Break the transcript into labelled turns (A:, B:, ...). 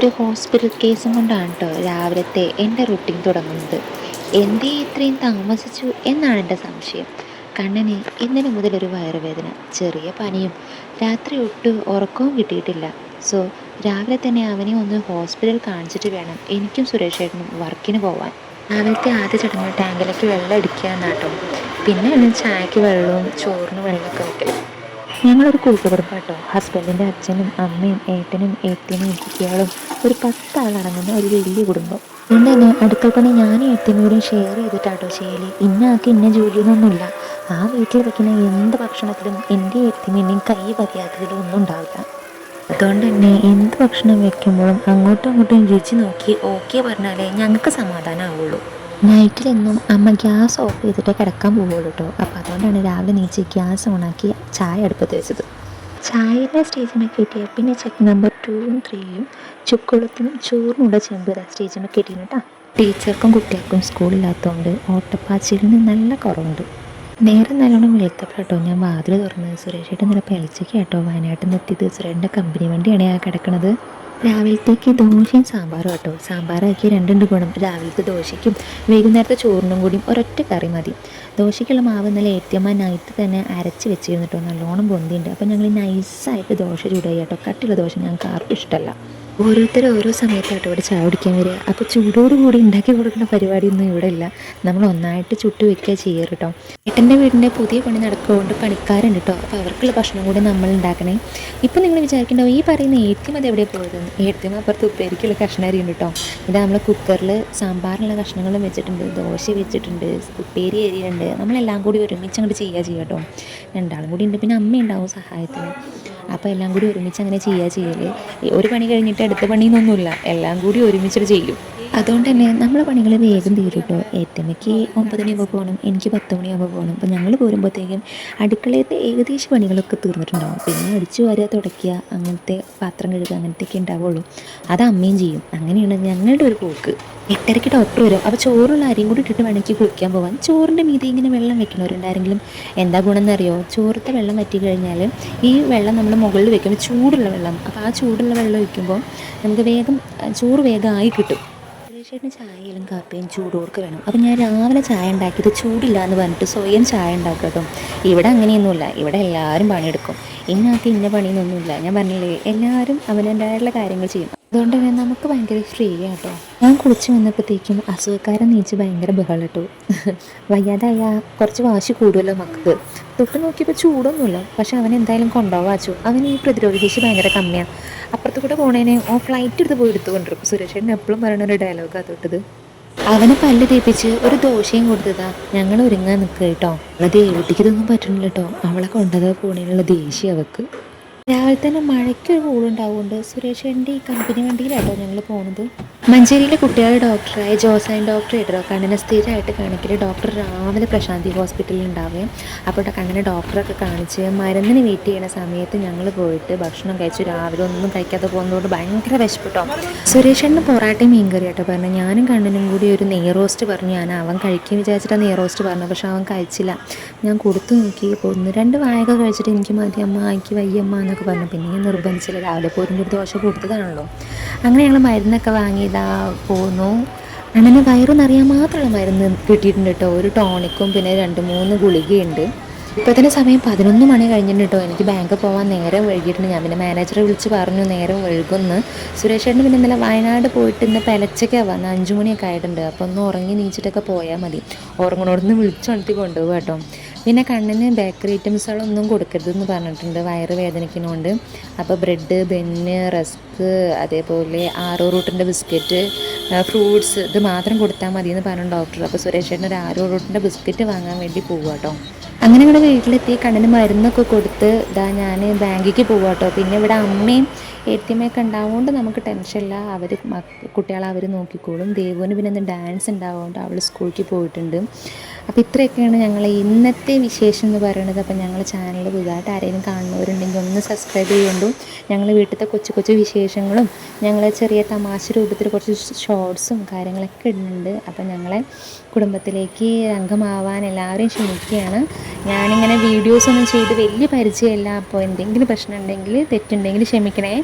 A: ഒരു ഹോസ്പിറ്റൽ കേസും കൊണ്ടാണ് കേട്ടോ രാവിലത്തെ എന്റെ റുട്ടീൻ തുടങ്ങുന്നത്. എന്തേ ഇത്രയും താമസിച്ചു എന്നാണ് എന്റെ സംശയം. കണ്ണന് ഇന്നലെ മുതൽ ഒരു വയറുവേദന ചെറിയ പനിയും രാത്രി ഒട്ടും ഉറക്കവും കിട്ടിയിട്ടില്ല. സോ രാവിലെ തന്നെ അവനെ ഒന്ന് ഹോസ്പിറ്റൽ കാണിച്ചിട്ട് വേണം എനിക്കും സുരേഷേട്ടനും വർക്കിന് പോവാൻ. രാവിലത്തെ ആദ്യ ചടങ്ങ് ടാങ്കിലേക്ക് വെള്ളം അടിക്കുക എന്നാട്ടോ പിന്നെയാണ് ചായക്ക് വെള്ളവും ചോറിന് വെള്ളമൊക്കെ വെക്കൽ. ഞങ്ങളൊരു കൂട്ടുകുടുംബാട്ടോ ഹസ്ബൻഡിന്റെ അച്ഛനും അമ്മയും ഏട്ടനും ഏട്ടനും കുട്ടികളും ഒരു പത്താളടങ്ങുന്ന ഒരു വലിയ കുടുംബം. അതുകൊണ്ട് അടുത്ത പണി ഞാനും ഏട്ടനും ഷെയർ ചെയ്തിട്ടാട്ടോ ചെയ്യൽ. ഇന്ന ആൾക്ക് ഇന്ന ജോലിയൊന്നുമില്ല. ആ വീട്ടിൽ വയ്ക്കുന്ന എന്ത് ഭക്ഷണത്തിലും എന്റെ ഏട്ടനും കൈ പതിയാത്തതിലും ഒന്നും ഉണ്ടാവില്ല. അതുകൊണ്ട് തന്നെ എന്ത് ഭക്ഷണം വെക്കുമ്പോഴും അങ്ങോട്ടും ഇങ്ങോട്ടും രുചി നോക്കി ഓക്കെ പറഞ്ഞാലേ ഞങ്ങൾക്ക് സമാധാനമാവുള്ളൂ നൈറ്റിലെന്നും അമ്മ ഗ്യാസ് ഓഫ് ചെയ്തിട്ട് കിടക്കാൻ പോവുള്ളൂ കേട്ടോ അപ്പോൾ അതുകൊണ്ടാണ് രാവിലെ നീച്ച് ഗ്യാസ് ഓണാക്കി ചായ അടുപ്പത്ത് വെച്ചത്. ചായയുടെ സ്റ്റേജിൽ കിട്ടിയ പിന്നെ ചെക്ക് നമ്പർ ടൂവും ത്രീയും ചുക്കുളത്തിനും ചോറിനുള്ള ചെമ്പ് സ്റ്റേജിൽ കിട്ടിയിരുന്നു കേട്ടോ ടീച്ചർക്കും കുട്ടികൾക്കും സ്കൂളില്ലാത്തതുകൊണ്ട് ഓട്ടപ്പാച്ചിലിന് നല്ല കുറവുണ്ട്. നേരെ നല്ലോണം വെളുത്തപ്പോഴട്ടോ ഞാൻ വാതിൽ തുറന്ന് സുരേഷേട്ടൻ നില പെളിച്ചയ്ക്ക് കേട്ടോ വയനാട്ടിൽ നിന്ന് എത്തിയത്. സുരേഷിന്റെ കമ്പനി വണ്ടിയാണ് ആ കിടക്കണത്. രാവിലത്തേക്ക് ദോശയും സാമ്പാറും കേട്ടോ. സാമ്പാറാക്കി രണ്ടുണ്ട് ഗുണം രാവിലത്തെ ദോശയ്ക്കും വൈകുന്നേരത്തെ ചോറിനും കൂടിയും ഒരൊറ്റ കറി മതി. ദോശയ്ക്കുള്ള മാവ് ഇന്നലെ ഏറ്റിയമ്മ നൈറ്റ് തന്നെ അരച്ച് വെച്ചിരുന്നിട്ടോ നല്ലോണം പൊന്തിയുണ്ട് അപ്പോൾ ഞങ്ങൾ നൈസായിട്ട് ദോശ ചൂടായി കേട്ടോ. കട്ടിയുള്ള ദോശ ഞങ്ങൾക്ക് ആർക്കും ഇഷ്ടമല്ല ഓരോരുത്തരും ഓരോ സമയത്തായിട്ട് ഇവിടെ ചായ കുടിക്കാൻ വരിക. അപ്പോൾ ചൂടോട് കൂടി ഉണ്ടാക്കി കൊടുക്കുന്ന പരിപാടിയൊന്നും ഇവിടെ ഇല്ല. നമ്മൾ ഒന്നായിട്ട് ചുട്ട് വെക്കുക ചെയ്യുക കേട്ടോ ഏട്ടന്റെ വീടിന്റെ പുതിയ പണി നടക്കുകൊണ്ട് പണിക്കാരുണ്ട് കേട്ടോ അപ്പോൾ അവർക്കുള്ള ഭക്ഷണം കൂടി നമ്മൾ ഉണ്ടാക്കണേ. ഇപ്പം നിങ്ങൾ വിചാരിക്കേണ്ടാവും ഈ പറയുന്ന ഏറ്റവും അത് എവിടെ പോയതെന്ന്? ഏറ്റവും അപ്പുറത്ത് ഉപ്പേരിക്കുള്ള കഷ്ണം അരിയുണ്ട് കേട്ടോ ഇത് നമ്മൾ കുക്കറിൽ സാമ്പാറിനുള്ള കഷ്ണങ്ങളും വെച്ചിട്ടുണ്ട്. ദോശ വെച്ചിട്ടുണ്ട്. ഉപ്പേരി അരിയുണ്ട്. നമ്മളെല്ലാം കൂടി ഒരുമിച്ച് അങ്ങോട്ട് ചെയ്യുക ചെയ്യാം കേട്ടോ രണ്ടാളും കൂടി ഉണ്ട്. പിന്നെ അമ്മ ഉണ്ടാവും സഹായത്തിന്. അപ്പോൾ എല്ലാം കൂടി ഒരുമിച്ച് അങ്ങനെ ചെയ്യുക ചെയ്യൽ ഒരു പണി കഴിഞ്ഞിട്ട് അടുത്ത പണിന്നൊന്നുമില്ല. എല്ലാം കൂടി ഒരുമിച്ചിട്ട് ചെയ്യും. അതുകൊണ്ട് തന്നെ നമ്മളെ പണികൾ വേഗം തീരും കേട്ടോ ഏറ്റമയ്ക്ക് ഒമ്പത് മണിയാകുമ്പോൾ പോകണം എനിക്ക് പത്ത് മണിയാകുമ്പോൾ പോകണം അപ്പോൾ ഞങ്ങൾ പോരുമ്പോഴത്തേക്കും അടുക്കളയത്തെ ഏകദേശ പണികളൊക്കെ തീർന്നിട്ടുണ്ടാവും. പിന്നെ അടിച്ചു വരെ തുടയ്ക്കുക അങ്ങനത്തെ പാത്രം കഴുകുക അങ്ങനത്തെയൊക്കെ ഉണ്ടാവുള്ളൂ. അത് അമ്മയും ചെയ്യും. അങ്ങനെയാണ് ഞങ്ങളുടെ ഒരു പോക്ക്. എട്ടരയ്ക്ക് ഡോക്ടർ വരും. അപ്പോൾ ചോറുള്ള അരിയും കൂടി ഇട്ടിട്ട് വേണമെങ്കിൽ കുളിക്കാൻ പോകാൻ ചോറിന്റെ മീതി ഇങ്ങനെ വെള്ളം വെക്കണവരുണ്ടായിരുന്നെങ്കിലും എന്താ ഗുണം എന്നറിയോ ചോറത്തെ വെള്ളം വറ്റി കഴിഞ്ഞാൽ ഈ വെള്ളം നമ്മൾ മുകളിൽ വെക്കുമ്പോൾ ചൂടുള്ള വെള്ളം. അപ്പോൾ ആ ചൂടുള്ള വെള്ളം ഒഴിക്കുമ്പോൾ നമുക്ക് വേഗം ചോറ് വേഗമായി കിട്ടും. ചേട്ടന് ചായയിലും കാപ്പിയും ചൂടോർക്ക് വേണം. അപ്പം ഞാൻ രാവിലെ ചായ ഉണ്ടാക്കിയത് ചൂടില്ല എന്ന് പറഞ്ഞിട്ട് സ്വയം ചായ ഉണ്ടാക്കും കേട്ടോ. ഇവിടെ അങ്ങനെയൊന്നുമില്ല. ഇവിടെ എല്ലാവരും പണിയെടുക്കും. ഇന്നകത്ത് ഇന്ന പണിയൊന്നുമില്ല. ഞാൻ പറഞ്ഞില്ലേ എല്ലാവരും അവനവന്റെതായിട്ടുള്ള കാര്യങ്ങൾ ചെയ്യും. അതുകൊണ്ട് തന്നെ നമുക്ക് ഭയങ്കര ഫ്രീ ആട്ടോ ഞാൻ കുളിച്ച് വന്നപ്പോഴത്തേക്കും അസുഖക്കാരൻ നീച്ച് ഭയങ്കര ബഹളം കേട്ടോ വയ്യാതായ കുറച്ച് വാശി കൂടുമല്ലോ മക്കൾക്ക്. തൊട്ട് നോക്കിയപ്പോൾ ചൂടൊന്നുമില്ല. പക്ഷെ അവൻ എന്തായാലും കൊണ്ടുപോവാച്ചു അവൻ ഈ പ്രതിരോധ ശേഷി ഭയങ്കര കമ്മിയാണ് അപ്പുറത്ത് കൂടെ പോണേനെ ഓ ഫ്ലൈറ്റ് എടുത്ത് പോയി എടുത്തു കൊണ്ടിരിക്കും സുരേഷേട്ടൻ എപ്പോഴും പറയുന്ന ഒരു ഡയലോഗാണ് തൊട്ടത്. അവനെ പല്ല് തേപ്പിച്ച് ഒരു ദോശയും കൊടുത്തതാ. ഞങ്ങൾ ഒരുങ്ങാൻ നിൽക്കുക കേട്ടോ. അവളെ ദേവട്ടിക്ക് പറ്റണില്ല കേട്ടോ. അവളെ കൊണ്ടതാ പോണേനുള്ള ദേഷ്യം അവക്ക്. രാവിലെ തന്നെ മഴയ്ക്കൊരു സുരേഷ് എന്റെ ഈ കമ്പനി വണ്ടിയിലാട്ടോ ഞങ്ങൾ പോണത്. മഞ്ചേരിയിലെ കുട്ടികളുടെ ഡോക്ടറായ ജോസൈൻ ഡോക്ടർ ഇടറോ കണ്ണിനെ സ്ഥിരമായിട്ട് കാണിക്കൽ ഡോക്ടർ രാവിലെ പ്രശാന്തി ഹോസ്പിറ്റലിൽ ഉണ്ടാവുകയും അപ്പോൾ കണ്ണിനെ ഡോക്ടറൊക്കെ കാണിച്ച് മരുന്നിന് വെയിറ്റ് ചെയ്യുന്ന സമയത്ത് ഞങ്ങൾ പോയിട്ട് ഭക്ഷണം കഴിച്ചു. രാവിലെ ഒന്നും കഴിക്കാതെ പോകുന്നതുകൊണ്ട് ഭയങ്കര വിശപ്പെട്ടോ. സുരേഷേണ്ണ പൊറാട്ടയും മീൻകറി കേട്ടോ പറഞ്ഞു. ഞാനും കണ്ണിനും കൂടി ഒരു നെയ് റോസ്റ്റ് പറഞ്ഞു. ഞാൻ അവൻ കഴിക്കും വിചാരിച്ചിട്ടാണ് നെയ് റോസ്റ്റ് പറഞ്ഞു പക്ഷെ അവൻ കഴിച്ചില്ല. ഞാൻ കൊടുത്തു നോക്കി. ഒന്ന് രണ്ട് വായക കഴിച്ചിട്ട് എനിക്ക് മതി അമ്മ ആക്കി വയ്യമ്മ എന്നൊക്കെ പറഞ്ഞു. പിന്നെ ഞാൻ നിർബന്ധിച്ചില്ല. രാവിലെ പോരിന്റെ ഒരു ദോശ കൊടുത്തതാണല്ലോ അങ്ങനെ ഞങ്ങൾ മരുന്നൊക്കെ വാങ്ങി ഇതാ പോന്നു. വയറൊന്നും അറിയാൻ മാത്രമുള്ള മരുന്ന് കിട്ടിയിട്ടുണ്ട് കേട്ടോ ഒരു ടോണിക്കും പിന്നെ രണ്ട് മൂന്ന് ഗുളികയുണ്ട്. ഇപ്പോൾ തന്നെ സമയം പതിനൊന്ന് മണി കഴിഞ്ഞിട്ടുണ്ട് കേട്ടോ എനിക്ക് ബാങ്ക് പോകാൻ നേരം വൈകിയിട്ടുണ്ട്. ഞാൻ പിന്നെ മാനേജറെ വിളിച്ച് പറഞ്ഞു നേരം വൈകുന്നു. സുരേഷ് ചേട്ടന് പിന്നെ ഇന്നലെ വയനാട് പോയിട്ട് ഇന്ന് പെലച്ചൊക്കെ വന്ന് അഞ്ചു മണിയൊക്കെ ആയിട്ടുണ്ട്. അപ്പോൾ ഒന്ന് ഉറങ്ങി നീച്ചിട്ടൊക്കെ പോയാൽ മതി. ഉറങ്ങണോടൊന്ന് വിളിച്ചുണർത്തി കൊണ്ടുപോകും കേട്ടോ പിന്നെ കണ്ണിന് ബേക്കറി ഐറ്റംസുകളൊന്നും കൊടുക്കരുതെന്ന് പറഞ്ഞിട്ടുണ്ട്. വയറ് വേദനിക്കുന്നതുകൊണ്ട് അപ്പോൾ ബ്രെഡ് ബെന്ന് റസ്ക് അതേപോലെ ആറോ റൂട്ടിന്റെ ബിസ്ക്കറ്റ് ഫ്രൂട്ട്സ് ഇത് മാത്രം കൊടുത്താൽ മതി എന്ന് പറഞ്ഞു ഡോക്ടർ അപ്പോൾ സുരേഷ് ചേട്ടൻ ഒരു ആറോ റൂട്ടിന്റെ ബിസ്ക്കറ്റ് വാങ്ങാൻ വേണ്ടി പോകുക കേട്ടോ അങ്ങനെ ഇവിടെ വീട്ടിലെത്തി കണ്ണിന് മരുന്നൊക്കെ കൊടുത്ത് ഇതാ ഞാൻ ബാങ്കിലേക്ക് പോവാം കേട്ടോ പിന്നെ ഇവിടെ അമ്മയും എത്തിയമ്മയൊക്കെ ഉണ്ടാവുകൊണ്ട് നമുക്ക് ടെൻഷനില്ല അവർ കുട്ടികളെ അവർ നോക്കിക്കോളും. ദേവുവിന് പിന്നെ ഒന്ന് ഡാൻസ് ഉണ്ടാവുകൊണ്ട് അവൾ സ്കൂളിലേക്ക് പോയിട്ടുണ്ട്. അപ്പോൾ ഇത്രയൊക്കെയാണ് ഞങ്ങൾ ഇന്നത്തെ വിശേഷം എന്ന് പറയുന്നത് അപ്പോൾ ഞങ്ങൾ ചാനൽ പുതുതായിട്ട് ആരെങ്കിലും കാണുന്നവരുണ്ടെങ്കിൽ ഒന്ന് സബ്സ്ക്രൈബ് ചെയ്യുമ്പോൾ ഞങ്ങൾ വീട്ടിലത്തെ കൊച്ചു കൊച്ചു വിശേഷങ്ങളും ഞങ്ങൾ ചെറിയ തമാശ രൂപത്തിൽ കുറച്ച് ഷോർട്സും കാര്യങ്ങളൊക്കെ ഇടുന്നുണ്ട്. അപ്പോൾ ഞങ്ങളെ കുടുംബത്തിലേക്ക് അംഗമാവാൻ എല്ലാവരെയും ക്ഷണിക്കുകയാണ്. ഞാനിങ്ങനെ വീഡിയോസൊന്നും ചെയ്ത് വലിയ പരിചയമില്ല. അപ്പോൾ എന്തെങ്കിലും പ്രശ്നം ഉണ്ടെങ്കിൽ തെറ്റുണ്ടെങ്കിൽ ക്ഷമിക്കണേ.